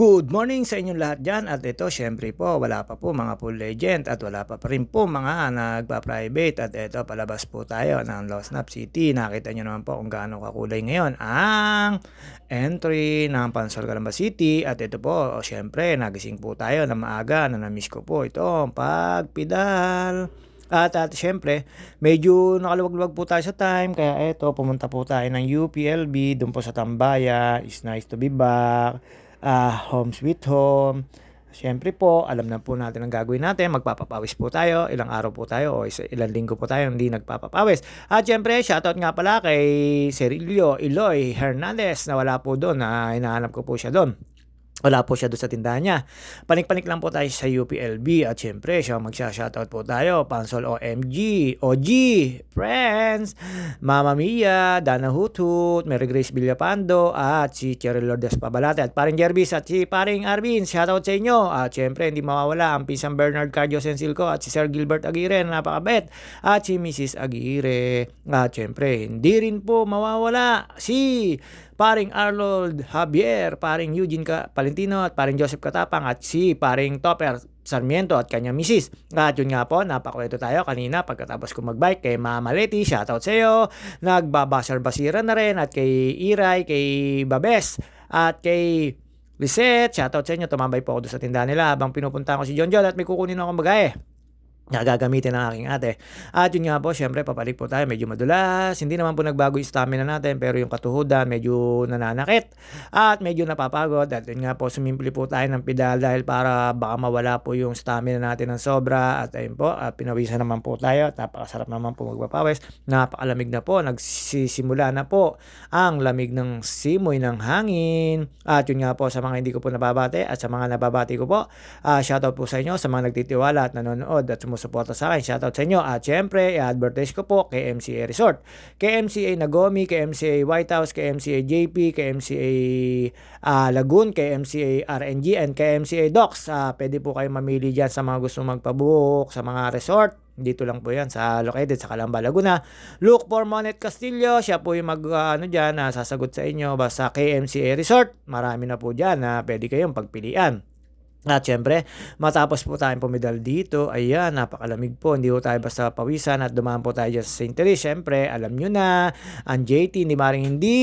Good morning sa inyong lahat dyan at ito syempre po wala pa po mga full legend at wala pa pa rin po mga nagpa-private at ito palabas po tayo ng Lost Nap City. Nakita nyo naman po kung gaano kakulay ngayon ang entry ng Pansol Calamba City at ito po syempre nagising po tayo na maaga na namiss ko po ito ang pagpidal. At, at syempre, medyo nakaluwag-luwag po tayo sa time. Kaya eto, pumunta po tayo ng UPLB, doon po sa Tambaya. It's nice to be back ah, home sweet home. Siyempre po, alam na po natin ang gagawin natin. Magpapapawis po tayo. Ilang araw po tayo o ilang linggo po tayo hindi nagpapapawis. At siyempre, shoutout nga pala kay Cerilio Iloy Hernandez na wala po doon. Na hinahanap ko po siya doon. Wala po siya doon sa tindahan niya. Panik-panik lang po tayo sa UPLB at syempre siya magsha-shoutout po tayo. Pansol OMG, OG, Friends, Mama Mia, Dana Huthut, Mary Grace Villapando at si Cheryl Lourdes Pabalate at paring Jervis at si paring Arvin. Shoutout sa inyo. At syempre hindi mawawala ang pisang Bernard Cardio Sensilco at si Sir Gilbert Aguirre na napakabait at si Mrs. Aguirre. At syempre hindi rin po mawawala si paring Arnold Javier, paring Eugene Palentino at paring Joseph Katapang at si paring Topper Sarmiento at kanyang misis. At yun nga po, napakwento tayo kanina pagkatapos ko magbike kay Mama Leti, shoutout sa iyo. Nagbabasar-basira na rin at kay Iray, kay Babes at kay Lisette, shoutout sa inyo. Tumambay po ako doon sa tindahan nila habang pinupunta ko si John John at may kukunin akong bagahe na gagamitin ng aking ate. At yun nga po, syempre papalik po tayo, medyo madulas. Hindi naman po nagbago yung stamina natin, pero yung katuhudan medyo nananakit at medyo napapagod. At yun nga po, sumimpli po tayo ng pedal dahil para baka mawala po yung stamina natin ng sobra. At ayun po, at pinawisan naman po tayo. Napakasarap naman po magpapawis. Napakalamig na po, nagsisimula na po ang lamig ng simoy ng hangin. At yun nga po, sa mga hindi ko po nababate at sa mga nababati ko po, uh, shoutout po sa inyo, sa mga nagtitiwala at nanonood at sumusuporta sa akin. Shoutout sa inyo. At syempre, i-advertise ko po kay MCA Resort. Kay MCA Nagomi, kay MCA White House, kay MCA JP, kay MCA uh, Lagoon, kay MCA RNG, and kay MCA Docs. Uh, pwede po kayo mamili dyan sa mga gusto magpabook, sa mga resort. Dito lang po yan sa located sa Calamba, Laguna. Look for Monet Castillo. Siya po yung mag, uh, ano dyan, uh, sasagot sa inyo. Basta KMCA Resort. Marami na po dyan na uh, pwede kayong pagpilian. At syempre, matapos po tayong pumidal dito, ayan, napakalamig po. Hindi po tayo basta pawisan at dumaan po tayo sa St. Teresa. Syempre, alam nyo na, ang JT, hindi maring hindi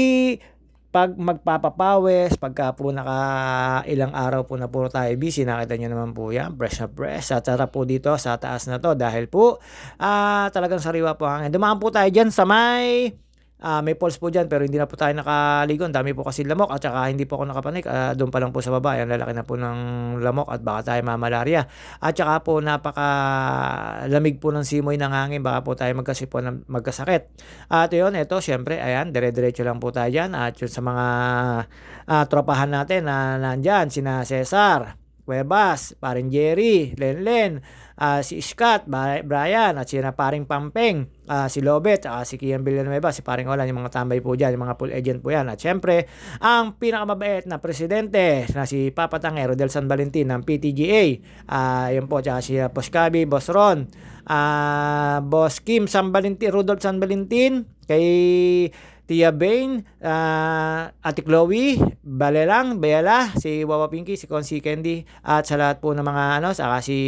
pag magpapapawis, pagka po naka ilang araw po na puro tayo busy, nakita nyo naman po yan, fresh na fresh. At sarap po dito sa taas na to dahil po uh, talagang sariwa po hangin. Dumaan po tayo dyan sa may Uh, may pulse po dyan pero hindi na po tayo nakaligo. Ang dami po kasi lamok at saka hindi po ako nakapanik. Uh, doon pa lang po sa baba. Ang lalaki na po ng lamok at baka tayo mamalaria. At saka po napaka lamig po ng simoy ng hangin. Baka po tayo magkasipon magkasakit. At yun, ito syempre, ayan, dire-diretso lang po tayo dyan. At yun sa mga uh, tropahan natin na nandyan, sina Cesar, Cuevas, paring Jerry, Lenlen, uh, si Scott, Brian, at si na paring Pampeng, uh, si Lobet, at si Kian Villanueva, si paring Olan, yung mga tambay po dyan, yung mga full agent po yan. At syempre, ang pinakamabait na presidente na si Papa Tangero del San Valentin ng PTGA, uh, yun po, tsaka si uh, Poscabi, Boss Ron, uh, Boss Kim San Valentin, Rudolph San Valentin, kay Tia Bain, uh, Ate Chloe, Balelang, Bella, si Wawa Pinky, si Consi Candy, at sa lahat po ng mga ano, saka si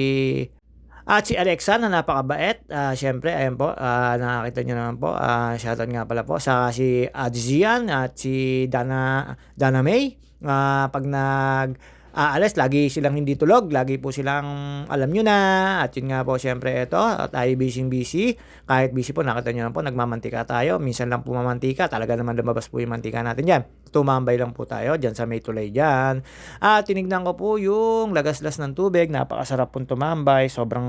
at si Alexa na napakabait, uh, syempre, ayan po, uh, nakakita nyo naman po, uh, shoutout nga pala po, sa si Adzian at si Dana, Dana May, uh, pag nag, aalis, lagi silang hindi tulog, lagi po silang alam nyo na, at yun nga po, syempre, ito, tayo busy busy, kahit busy po, nakita nyo naman po, nagmamantika tayo, minsan lang po mamantika, talaga naman lumabas po yung mantika natin dyan, tumambay lang po tayo dyan sa may tulay dyan. At tinignan ko po yung lagaslas ng tubig. Napakasarap pong tumambay. Sobrang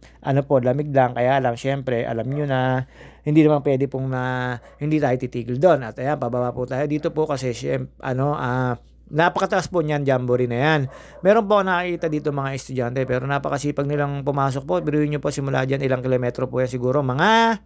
ano po, lamig lang. Kaya lang, syempre, alam nyo na hindi naman pwede pong na hindi tayo titigil doon. At ayan, pababa po tayo dito po kasi syempre, ano, ah, uh, Napakataas po niyan, jamboree na yan. Meron po nakikita dito mga estudyante pero napakasipag nilang pumasok po. Biruin nyo po simula dyan ilang kilometro po yan siguro. Mga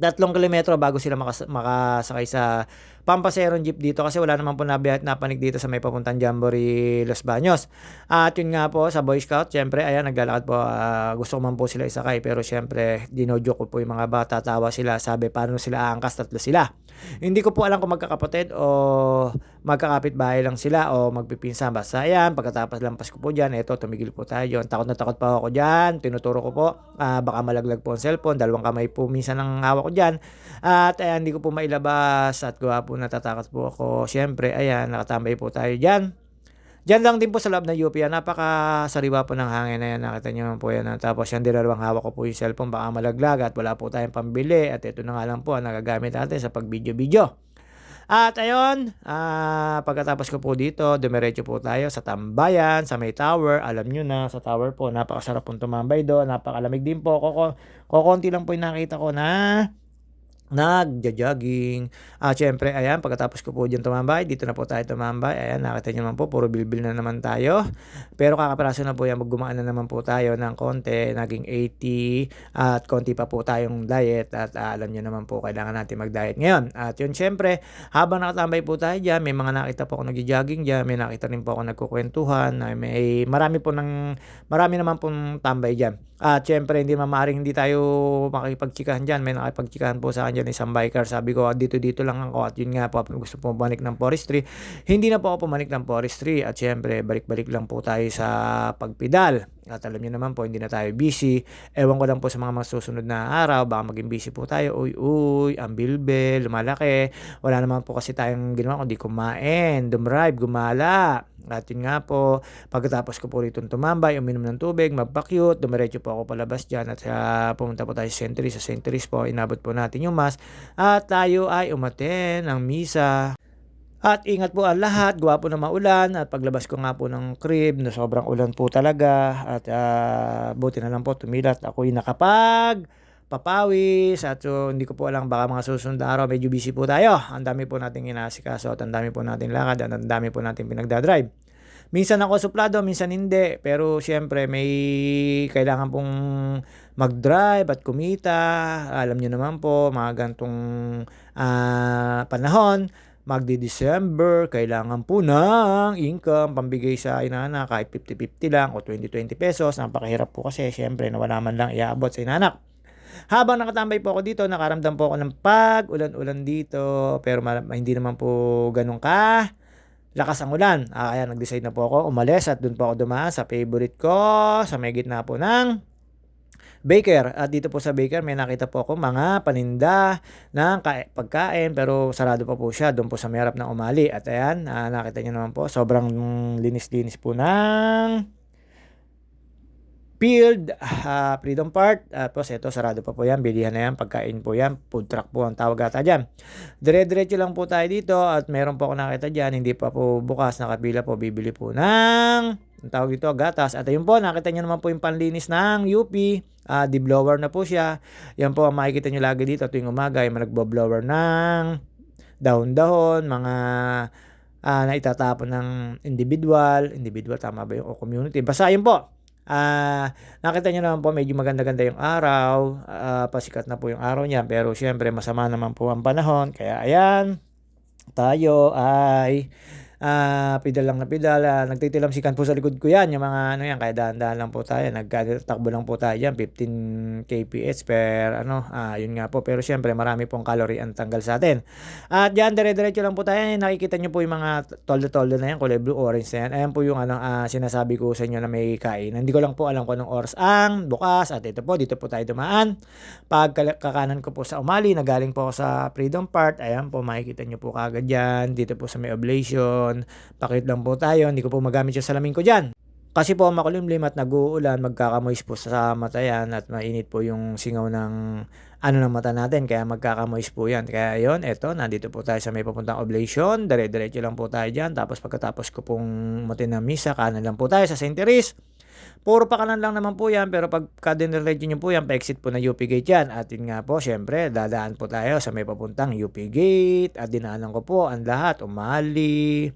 tatlong kilometro bago sila makas- makasakay sa pampaserong jeep dito kasi wala naman po nabiyahe at napanik dito sa may papuntang Jamboree Los Baños. At yun nga po sa Boy Scout, syempre ayan naglalakad po, ah, gusto ko man po sila isakay pero syempre dinojoke ko po yung mga bata, tawa sila, sabi paano sila aangkas, tatlo sila. Hindi ko po alam kung magkakapatid o magkakapit bahay lang sila o magpipinsan. Basta ayan, pagkatapos lampas ko po dyan, eto, tumigil po tayo dyan. Takot na takot pa ako dyan, tinuturo ko po, ah, baka malaglag po ang cellphone, dalawang kamay po minsan ang hawak dyan. At ayan, hindi ko po mailabas at gawa po natatakot po ako. Siyempre, ayan, nakatambay po tayo dyan. Diyan lang din po sa loob ng UP, yan. napakasariwa po ng hangin na yan. Nakita naman po yan. Tapos yan, dalawang hawak ko po yung cellphone, baka malaglag at wala po tayong pambili. At ito na nga lang po ang nagagamit natin sa pag-video-video. At ayun, ah, pagkatapos ko po dito, dumiretso po tayo sa tambayan, sa may tower. Alam nyo na, sa tower po, napakasarap pong tumambay doon. Napakalamig din po. Koko, kokonti lang po yung nakita ko na nagja-jogging. At syempre, ayan, pagkatapos ko po dyan tumambay, dito na po tayo tumambay. Ayan, nakita nyo naman po, puro bilbil na naman tayo. Pero kakapiraso na po yan, maggumaan na naman po tayo ng konti, naging 80, at konti pa po tayong diet. At ah, alam nyo naman po, kailangan natin mag-diet ngayon. At yun, syempre, habang nakatambay po tayo dyan, may mga nakita po ako nagja-jogging dyan, may nakita rin po ako nagkukwentuhan, ay may marami po ng, marami naman pong tambay dyan. At syempre, hindi mamaaring hindi tayo makipagtsikahan dyan. May nakipagtsikahan po sa akin dyan isang biker. Sabi ko, "Ah, dito dito lang ako. At yun nga po, gusto po bumalik ng forestry. Hindi na po ako pumanik ng forestry. At syempre, balik-balik lang po tayo sa pagpidal. At alam niyo naman po, hindi na tayo busy. Ewan ko lang po sa mga masusunod na araw, baka maging busy po tayo. Uy, uy, ang bilbil, lumalaki. Wala naman po kasi tayong ginawa kundi kumain, dumrive, gumala. At yun nga po, pagkatapos ko po rito tumambay, uminom ng tubig, magpakyut, dumiretso po ako palabas dyan at uh, pumunta po tayo sa Centuries. Sa Centuries po, inabot po natin yung mas at tayo ay umaten ng misa. At ingat po ang lahat, gawa po na maulan at paglabas ko nga po ng crib na sobrang ulan po talaga at uh, buti na lang po tumilat ako'y nakapag papawis at so hindi ko po alam baka mga susunod araw medyo busy po tayo. Ang dami po nating inasikaso at ang dami po nating lakad at ang dami po nating pinagdadrive. Minsan ako suplado, minsan hindi. Pero siyempre may kailangan pong mag-drive at kumita. Alam nyo naman po, mga gantong uh, panahon magdi-December, kailangan po ng income, pambigay sa inana kahit 50-50 lang o 20-20 pesos. Napakahirap po kasi syempre na man lang iaabot sa inanak. Habang nakatambay po ako dito, nakaramdam po ako ng pag, ulan-ulan dito, pero hindi naman po ganun ka lakas ang ulan. Ah, kaya nag-decide na po ako umalis at doon po ako dumaan sa favorite ko, sa may gitna po ng Baker. At dito po sa Baker, may nakita po ako mga paninda ng pagkain pero sarado pa po siya doon po sa merap ng umali. At ayan, ah, nakita niyo naman po, sobrang linis-linis po ng Field, uh, Freedom Park, tapos ito sarado pa po yan, bilihan na yan, pagkain po yan, food truck po ang tawag ata dyan. Dire-diretso lang po tayo dito at meron po ako nakita dyan, hindi pa po bukas, nakabila po, bibili po ng, ang tawag dito, gatas. At ayun po, nakita nyo naman po yung panlinis ng UP, uh, di-blower na po siya. Yan po ang makikita nyo lagi dito tuwing umaga, yung nagbo-blower ng dahon-dahon, mga uh, na itatapon ng individual, individual tama ba yung o community. Basta yun po, Ah, nakita niyo naman po medyo maganda-ganda yung araw, ah, pasikat na po yung araw niya. Pero siyempre masama naman po ang panahon. Kaya ayan, tayo ay ah, pedal lang na pedal, ah, nagtitilamsikan po sa likod ko yan, yung mga ano yan, kaya dahan-dahan lang po tayo, nagtakbo lang po tayo yan, 15 kph per ano, ah, yun nga po, pero syempre marami pong calorie ang tanggal sa atin. At dyan, dire-diretso lang po tayo, nakikita nyo po yung mga toldo-toldo na yan, kulay blue, orange na yan, ayan po yung ano, ah, sinasabi ko sa inyo na may kain. Hindi ko lang po alam kung anong oras ang bukas, at ito po, dito po tayo dumaan. Pag kakanan ko po sa umali, nagaling po ako sa Freedom Park, ayan po, makikita nyo po kagad dyan, dito po sa may oblation, ngayon, pakit lang po tayo, hindi ko po magamit yung salamin ko dyan. Kasi po makulimlim at nag-uulan, magkakamoist po sa mata yan at mainit po yung singaw ng ano ng mata natin, kaya magkakamoist po yan. Kaya yon eto, nandito po tayo sa may papuntang oblation, dire-diretso lang po tayo dyan, tapos pagkatapos ko pong matin ng misa, kanan lang po tayo sa St. Therese. Puro pakanan lang naman po yan, pero pag ka-diretso nyo po yan, pa-exit po na UP Gate yan. At yun nga po, syempre, dadaan po tayo sa may papuntang UP Gate, at dinaanan ko po ang lahat, umali,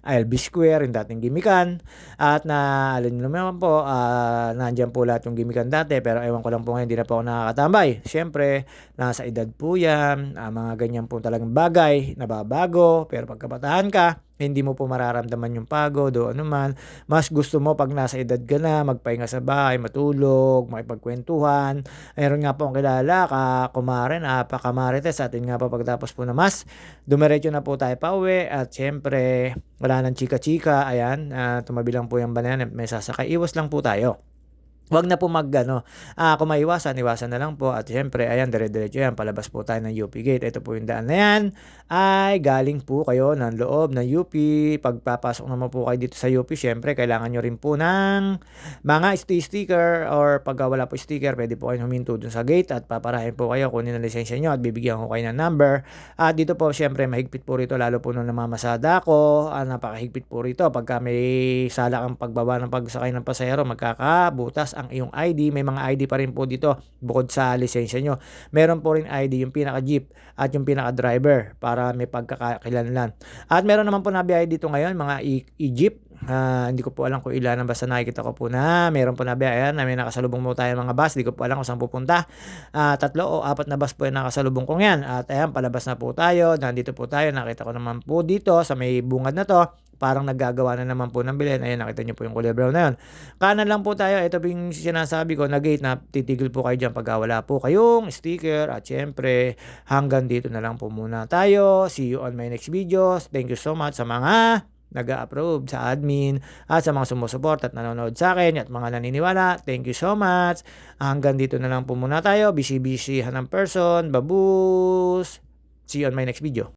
ILB Square, yung dating gimikan. At na, alam nyo naman po, ah, nandyan po lahat yung gimikan dati, pero ewan ko lang po ngayon, hindi na po ako nakakatambay. Siyempre, nasa edad po yan, ah, mga ganyan po talagang bagay, nababago, pero pagkabataan ka, hindi mo po mararamdaman yung pagod o ano man. Mas gusto mo pag nasa edad ka na, magpahinga sa bahay, matulog, makipagkwentuhan. Meron nga po ang kilala, ka kumare, napakamarites. Atin nga po pagtapos po na mas, dumiretso na po tayo pa uwi. At syempre, wala nang chika-chika. Ayan, ah, tumabi lang po yung banana. May sasakay. Iwas lang po tayo. Huwag na po mag ano, ah, kung maiwasan, iwasan na lang po. At syempre, ayan, dire-diretso yan. Palabas po tayo ng UP Gate. Ito po yung daan na yan. Ay, galing po kayo ng loob ng UP. Pagpapasok naman po kayo dito sa UP, syempre, kailangan nyo rin po ng mga sticker or pagka wala po sticker, pwede po kayo huminto dun sa gate at paparahin po kayo, kunin ang lisensya nyo at bibigyan ko kayo ng number. At dito po, syempre, mahigpit po rito, lalo po nung namamasada ko. Ah, napakahigpit po rito. Pagka may sala kang pagbaba ng pagsakay ng pasahero, magkakabutas ang iyong ID. May mga ID pa rin po dito bukod sa lisensya nyo. Meron po rin ID yung pinaka-jeep at yung pinaka-driver para may pagkakakilanlan. At meron naman po na BI dito ngayon, mga e- e-jeep. Ah, hindi ko po alam kung ilan basta nakikita ko po na meron po na. Ayan, na may nakasalubong mo tayo mga bus. Hindi ko po alam kung saan pupunta. Ah, tatlo o apat na bus po yung nakasalubong kong yan. At ayan, palabas na po tayo. Nandito po tayo. Nakita ko naman po dito sa may bungad na to parang naggagawa na naman po ng bilhin. Ayan, nakita nyo po yung kulay brown na yun. Kanan lang po tayo. Ito po yung sinasabi ko na gate na titigil po kayo dyan pag wala po kayong sticker. At syempre, hanggang dito na lang po muna tayo. See you on my next videos. Thank you so much sa mga nag-approve sa admin at sa mga sumusuport at nanonood sa akin at mga naniniwala. Thank you so much. Hanggang dito na lang po muna tayo. Busy-busy ng person. Babus. See you on my next video.